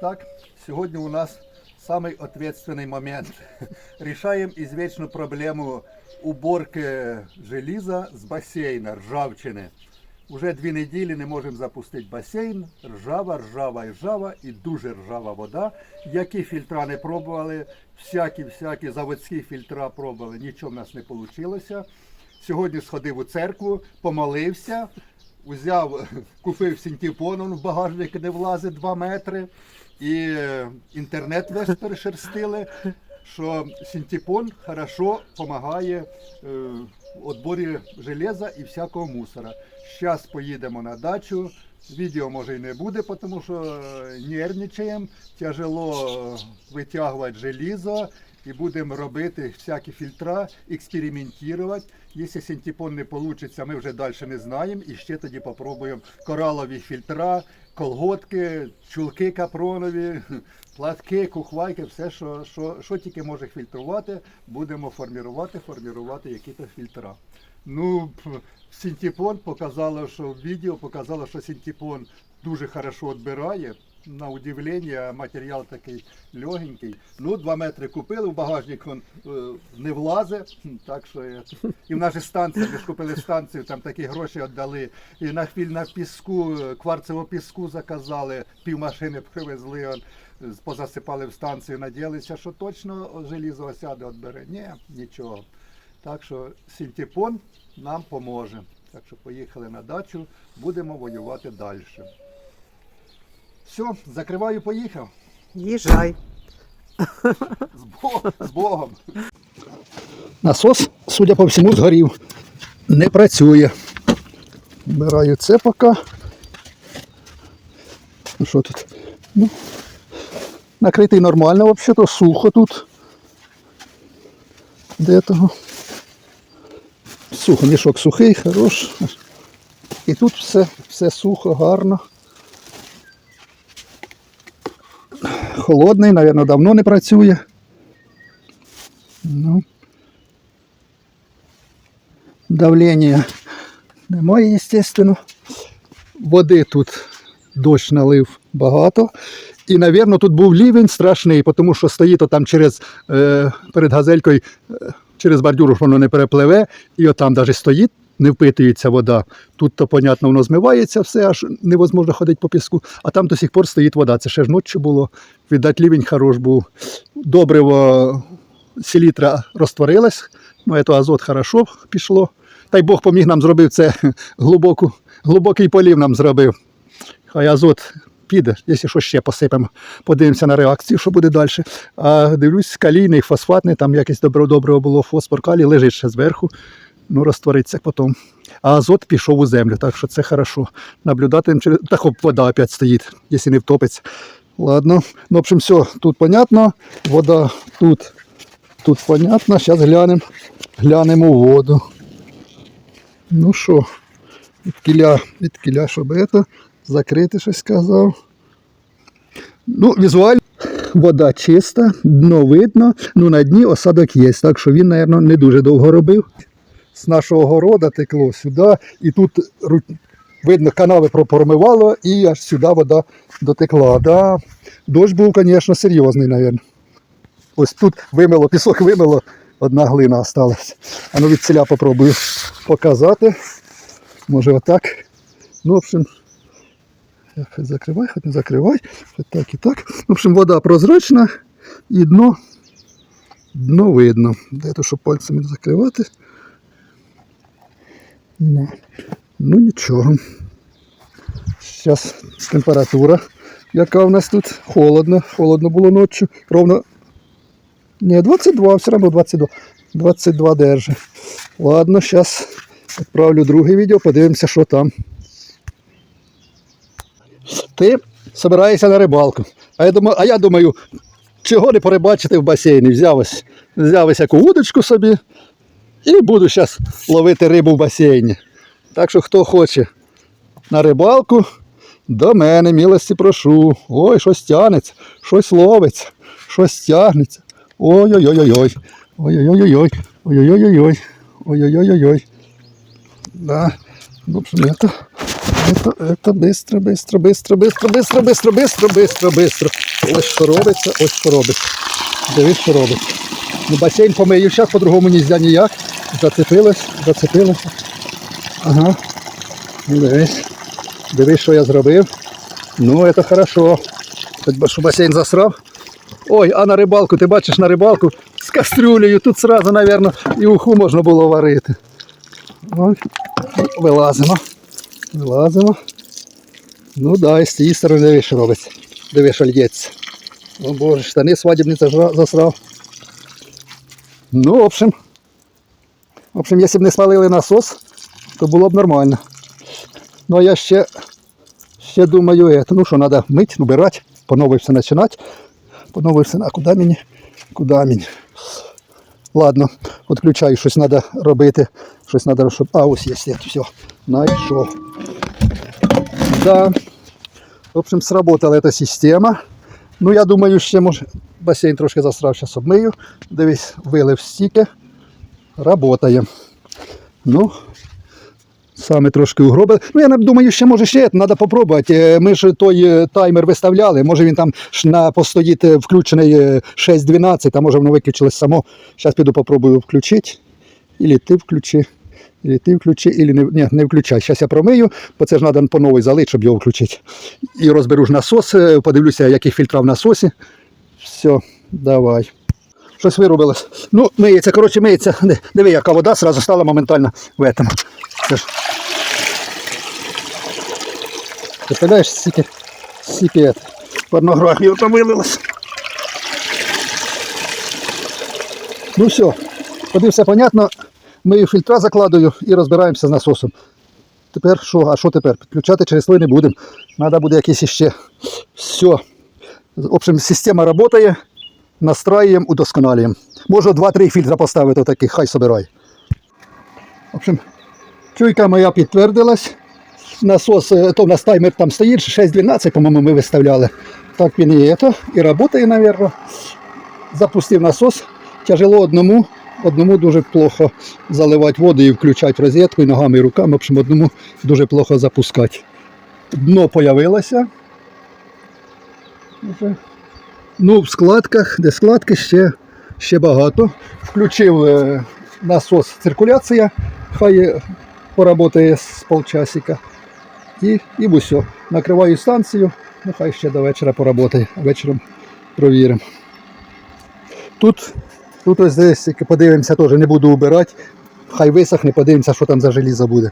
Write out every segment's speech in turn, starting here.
Итак, сегодня у нас самый ответственный момент. Решаем извечную проблему уборки желіза з басейна, ржавчини. Уже дві неділі не можемо запустити басейн. Ржава, ржава і ржава, і дуже ржава вода. Які фільтра не пробували, всякі, всякі заводські фільтра пробували, нічого в нас не вийшло. Сьогодні сходив у церкву, помолився, узяв, купив синтепон, он в багажник не влазить 2 метри. І інтернет весь перешерстили, що синтепон хорошо допомагає е, в відборі железа і всякого мусора. Зараз поїдемо на дачу. Відео може і не буде, тому що е, нервничаємо, тяжело е, витягувати желізо і будемо робити всякі фільтра, експериментувати. Якщо синтепон не вийде, ми вже далі не знаємо. І ще тоді попробуємо коралові фільтра, колготки, чулки капронові, платки, кухвайки, все, що, що, що тільки може фільтрувати, будемо формувати, формувати якісь фільтра. Ну, синтепон показало, що відео показало, що синтепон дуже хорошо відбирає. На удивлення, матеріал такий легенький. Ну, 2 метри купили, в багажник він е, не влазить. Так що і в нашій станції, ми ж купили станцію, там такі гроші віддали. І на хвиль на піску, е, кварцевого піску заказали, пів машини привезли, он, позасипали в станцію, надіялися, що точно желізо осяде відбере. Ні, нічого. Так що синтепон нам поможе. Так що поїхали на дачу, будемо воювати далі. Все, закриваю, поїхав. Їжджай. З, Бо- з Богом. Насос, судя по всьому, згорів. Не працює. Вбираю це поки. Ну що тут? Ну, накритий нормально, взагалі, сухо тут. Де того? Сухо, мішок сухий, хорош. І тут все, все сухо, гарно. Холодний, мабуть, давно не працює. Ну. Давлення немає, звісно. Води тут дощ налив багато. І, мабуть, тут був лівень страшний, тому що стоїть там через, е, перед газелькою, е, через бордюр воно не перепливе, і отам навіть стоїть, не впитується вода. Тут, то, понятно, воно змивається все, аж невозможно ходити по піску, а там до сих пор стоїть вода. Це ще ж ночі було. Віддать лівень хорош був. Добриво селітра розтворилось, ну, це азот хорошо пішло. Та й Бог поміг нам зробив це глибоку, глибокий полів нам зробив. Хай азот піде, якщо що ще посипемо, подивимося на реакцію, що буде далі. А дивлюсь, калійний, фосфатний, там якесь добро добре було, фосфор калій, лежить ще зверху, ну розтвориться потім. А азот пішов у землю, так що це хорошо. Наблюдати через. Так хоп, вода опять стоїть, якщо не втопиться. Ладно. Ну, в общем, все, тут понятно. Вода тут, тут понятно. Зараз глянемо, глянемо воду. Ну що, від кіля, від кіля, щоб це закрити щось сказав. Ну, візуально вода чиста, дно видно, ну на дні осадок є, так що він, мабуть, не дуже довго робив. З нашого города текло сюди, і тут видно, канави пропромивало, і аж сюди вода дотекла. Да. Дощ був, звісно, серйозний, мабуть. Ось тут вимило, пісок вимило, одна глина осталась. А ну від ціля попробую показати. Може отак. Ну, в общем, Хоч закривай, хоч не закривай. Хоч так і так. В общем, вода прозрачна і дно, дно видно. Де то, щоб пальцями не закривати. Ну, ну нічого. Зараз температура, яка в нас тут холодно. Холодно було ночі. Ровно. Ні, 22, все одно 22. 22 держи. Ладно, зараз відправлю друге відео, подивимося, що там. Ти збираєшся на рибалку. А я думаю, а я думаю, чого не порибачити в басейні? Взяв ось, взяв ось яку удочку собі і буду зараз ловити рибу в басейні. Так що хто хоче на рибалку, до мене милості прошу. Ой, щось тягнеться, щось ловиться, щось тягнеться. Ой-ой-ой-ой. Ой-ой-ой-ой. Ой-ой-ой-ой. Ой-ой-ой-ой. Да. В общем, это, это, это быстро, быстро, быстро, быстро, быстро, быстро, быстро, быстро, быстро. Ось що робиться, ось що робиться. Дивись, що робиться. Ну, басейн помию зараз, по-другому нельзя ніяк. Зацепилось, зацепилось. Ага. Дивись. Дивись, що я зробив. Ну, це хорошо. Хоч що басейн засрав. Ой, а на рибалку, ти бачиш на рибалку з кастрюлею, тут сразу, мабуть, і уху можна було варити. Ой, вилазимо. Вилазимо. Ну да, і з цієї сторони диви, що робиться. Диви, що лється. О боже, штани свадібні засрав. Ну, в общем. В общем, якщо б не спалили насос, то було б нормально. Ну а я ще, ще думаю, это, ну що, треба мити, убирати, по новій все починати. По новій все, а куди мені? Куди мені? Ладно, відключаю, щось треба робити. Щось треба, щоб. А, ось є слід, все. Найшов. Да. В общем, сработала эта система. Ну, я думаю, ще може. Басейн трошки засрав, зараз обмию. Дивись, вилив стільки. Работає. Ну, саме трошки угробили. Ну, я думаю, ще може ще треба попробувати. Е, Ми ж той е, таймер виставляли. Може він там на постоїть е, включений е, 6.12, а може воно виключилось само. Зараз піду попробую включити. Ілі ти включи. Ілі ти включи, ілі не, ні, не включай. Зараз я промию, бо це ж треба по новій залити, щоб його включити. І розберу ж насос, е, подивлюся, який фільтра в насосі. Все, давай. Щось виробилось. Ну, миється, коротше, миється. Диви, яка вода зразу стала моментально в этому. Це ж. Представляєш, стільки это, порнографії там вилилось. Ну все, тоді все понятно. Мию фільтра закладую і розбираємося з насосом. Тепер що? А що тепер? Підключати через той не будемо. Треба буде якийсь іще. Все. В общем, система працює. Настраюємо, удосконалюємо. Можу 2-3 фільтра поставити таких, хай собирай. В общем, чуйка моя підтвердилась. Насос, е, то в нас таймер там стоїть, 6.12, по-моєму, ми виставляли. Так він і це, і працює, мабуть. Запустив насос. Тяжело одному. Одному дуже плохо заливати воду і включати розетку і ногами і руками. В общем, одному дуже плохо запускати. Дно появилося. Ну, в складках, де складки ще, ще багато. Включив е, насос циркуляція, хай е, поработає з полчасика. І, і все. Накриваю станцію, ну хай ще до вечора поработає. Вечором провіримо. Тут, тут ось десь подивимося, теж не буду убирати. Хай висохне, подивимося, що там за желізо буде.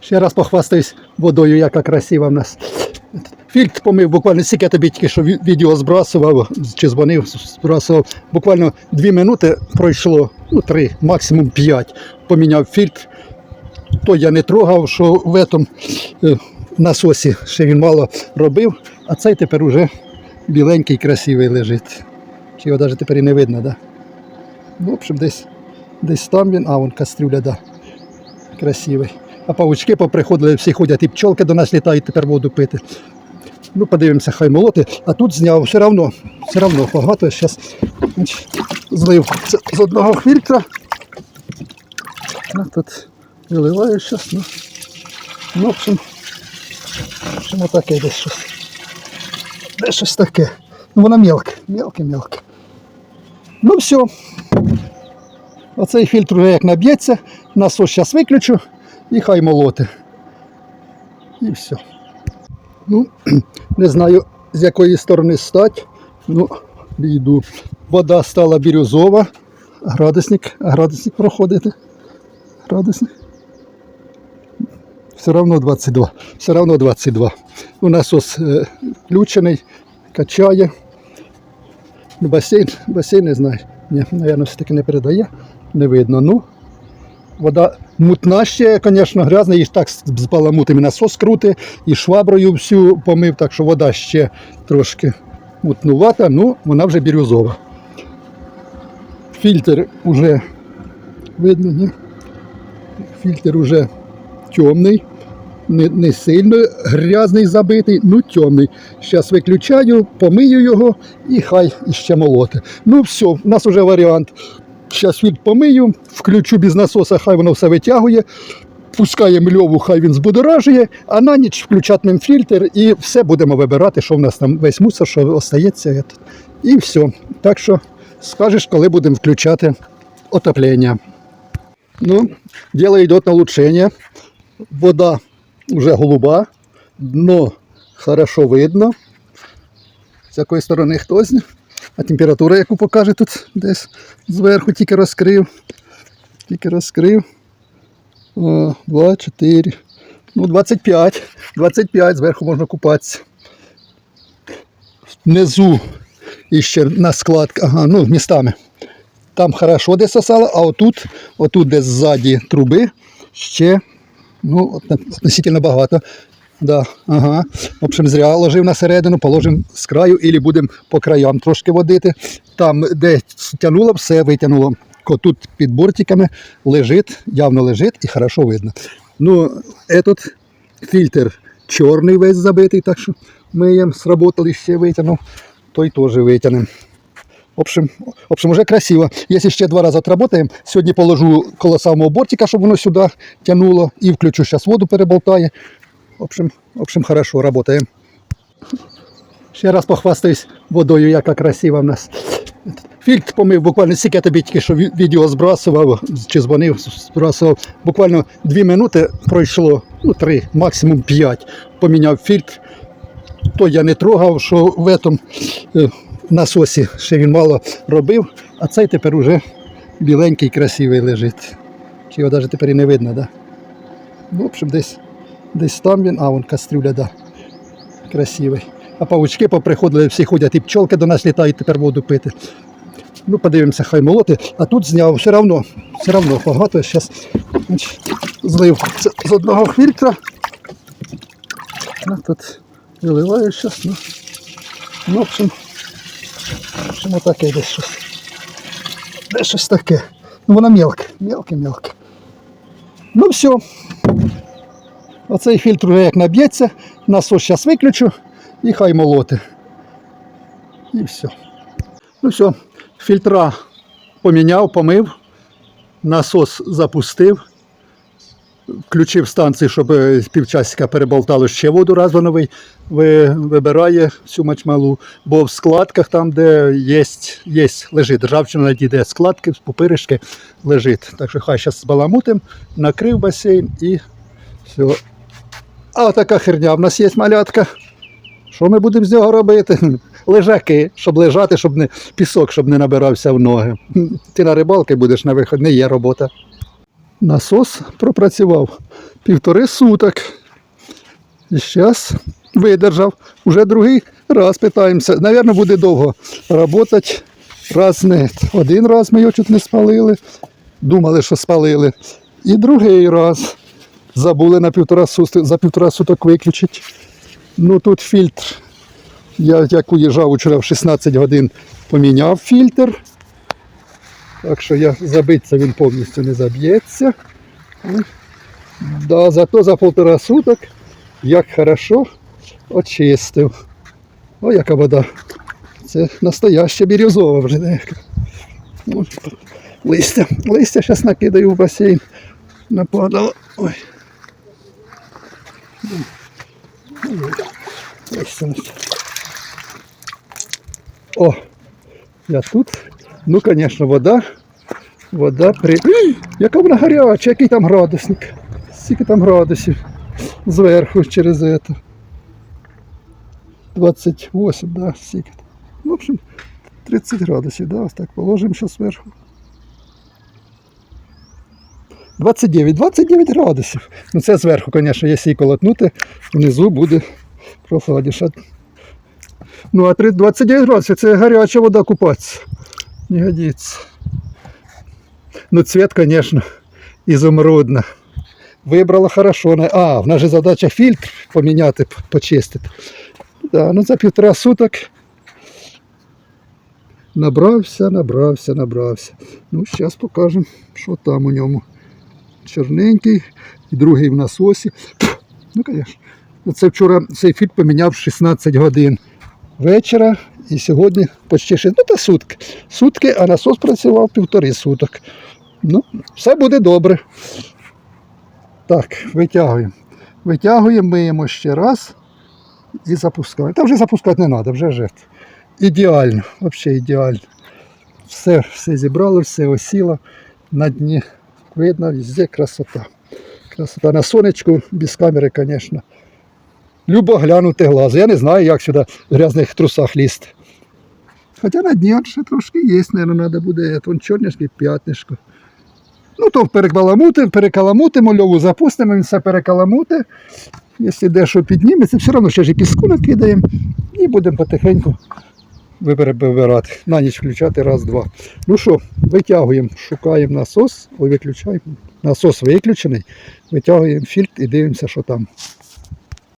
Ще раз похвастаюсь водою, яка красива в нас. Фільтр помив буквально стільки тобі тільки що відео збрасував чи дзвонив, збрасував. Буквально дві минути пройшло, ну три, максимум п'ять. Поміняв фільтр. То я не трогав, що в этом е, насосі ще він мало робив, а цей тепер уже біленький, красивий лежить. Чи його навіть тепер і не видно, да? Ну, в общем, десь, десь там він, а вон кастрюля, да. Красивий. А павучки поприходили, всі ходять, і пчолки до нас літають тепер воду пити. Ну, подивимося, хай молоти. А тут зняв все одно, все одно багато. Зараз злив це з одного фільтра. Ну, тут виливаю зараз. Ну, ну, в общем, в общем, отаке десь щось. Десь щось таке. Ну, воно мелке, мелке, мелке. Ну все. Оцей фільтр як наб'ється, насос зараз виключу і хай молоти. І все. Ну, не знаю з якої сторони стать. Ну, йду. Вода стала бірюзова. Градусник, градусник проходити. Градусник. Все одно 22. Все одно 22. У насос е, включений, качає. Ну, Басейн, басейн не знаю. Ні, мабуть, все-таки не передає. Не видно. Ну, Вода мутна ще, звісно, грязна, і так з з баламутами насос крути, і шваброю всю помив, так що вода ще трошки мутнувата, ну вона вже бірюзова. Фільтр уже видно, ні? Фільтр уже темний, не, не сильно грязний забитий, ну темний. Зараз виключаю, помию його і хай іще молоти. Ну все, у нас вже варіант. Зараз фільтр помию, включу без насоса, хай воно все витягує. пускаємо льову, хай він збудоражує, а на ніч включатимемо фільтр і все будемо вибирати, що в нас там весь мусор, що остається. І все. Так що скажеш, коли будемо включати отоплення. Ну, дело йде на улучшення. Вода вже голуба, дно хорошо видно. З якої сторони хтось. А температура, яку покаже тут десь зверху, тільки розкрив. Тільки розкрив. О, 2, 4. Ну, 25. 25, зверху можна купатися. Внизу іще на складках, ага, ну, містами. Там хорошо де сосало, а отут, отут де ззаді труби, ще ну, относительно багато. Да, ага. В общем, зря ложив на середину, положимо з краю, і будемо по краям трошки водити. Там, де тянуло, все витягнуло. Тут під бортиками лежить, явно лежить і хорошо видно. Ну, этот фільтр чорний весь забитий, так що миємо, сработали, ще витягнув, той теж витягнемо. В общем, в общем, уже красиво. Если ще два рази отработаем, сьогодні положу коло самого бортика, щоб воно сюди тянуло, і включу зараз воду переболтає. В общем, в общем, хорошо, работаем. Ще раз похвастаюсь водою, яка красива в нас. Фільтр помив буквально стільки я тобі тільки що ві- відео збрасував, чи дзвонив, збрасував. Буквально дві минути пройшло, ну три, максимум п'ять. Поміняв фільтр. То я не трогав, що в этом е, насосі ще він мало робив, а цей тепер уже біленький, красивий лежить. Його навіть тепер і не видно, да? Ну, в общем, десь, десь там він, а вон кастрюля, да. Красивий. А павучки поприходили, всі ходять, і пчолки до нас літають тепер воду пити. Ну, подивимося, хай молоти. А тут зняв все одно, все одно багато. Зараз злив це з одного фільтра. А тут виливаю зараз. Ну, ну, в общем, в общем, отаке десь щось. Десь щось таке. Ну, воно мелке, мелке, мелке. Ну все. Оцей фільтр вже як наб'ється, насос зараз виключу і хай молоти. І все. Ну все, фільтра поміняв, помив, насос запустив, включив станцію, щоб е, півчасика переболтало ще воду, раз воно ви- ви- вибирає всю мачмалу, бо в складках там, де є, є лежить ржавчина, де складки, пупиришки лежить. Так що хай зараз збаламутим, накрив басейн і все. А така херня в нас є малятка. Що ми будемо з нього робити? Лежаки, щоб лежати, щоб не пісок, щоб не набирався в ноги. Ти на рибалки будеш на виход, не є робота. Насос пропрацював півтори суток. І зараз видержав. Уже другий раз питаємося. Навірно, буде довго працювати. Раз не. Один раз ми його чуть не спалили. Думали, що спалили. І другий раз забули на півтора суток, за півтора суток виключити. Ну тут фільтр. Я як уїжджав вчора в 16 годин, поміняв фільтр. Так що я забиться він повністю не заб'ється. Да, зато за півтора суток як хорошо очистив. О, яка вода. Це настояща бірюзова вже. деяка. Листя. Листя зараз накидаю в басейн. Нападало. Ой. Листя. О, я тут. Ну, звісно, вода. Вода при. Яка вона гаряча, який там градусник. Скільки там градусів зверху через це. 28, да, скільки. Ну, в общем, 30 градусів, да, ось так положимо ще зверху. 29, 29 градусів. Ну це зверху, звісно, якщо її колотнути, внизу буде прохладніше. Ну, а 29 градусів це гаряча вода купатися. Не годиться. Ну, цвет, звісно, ізумрудно. Вибрала хорошо. А, в нас же задача фільтр поміняти, почистити. Да, ну за півтора суток набрався, набрався, набрався. Ну, зараз покажемо, що там у ньому. Чорненький, і другий в насосі. Ну, звісно. Це вчора цей фільтр поміняв 16 годин вечора і сьогодні почти 6, ну та сутки. Сутки, а насос працював півтори суток. Ну, все буде добре. Так, витягуємо. Витягуємо, миємо ще раз і запускаємо. Та вже запускати не треба, вже жертв. Ідеально, взагалі ідеально. Все, все зібрало, все осіло на дні. Видно, везде красота. Красота на сонечку, без камери, звісно. Любо глянути глаз. Я не знаю, як сюди в грязних трусах лізти. Хоча на дні ще трошки є, мабуть, треба буде. Вон чорнішки, п'ятнишко. Ну, то перекаламутимо, перекаламутимо, льову запустимо, він все перекаламути. Якщо дещо підніметься, все одно ще ж і піску накидаємо і будемо потихеньку вибирати. На ніч включати раз-два. Ну що, витягуємо, шукаємо насос, виключаємо. Насос виключений, витягуємо фільтр і дивимося, що там.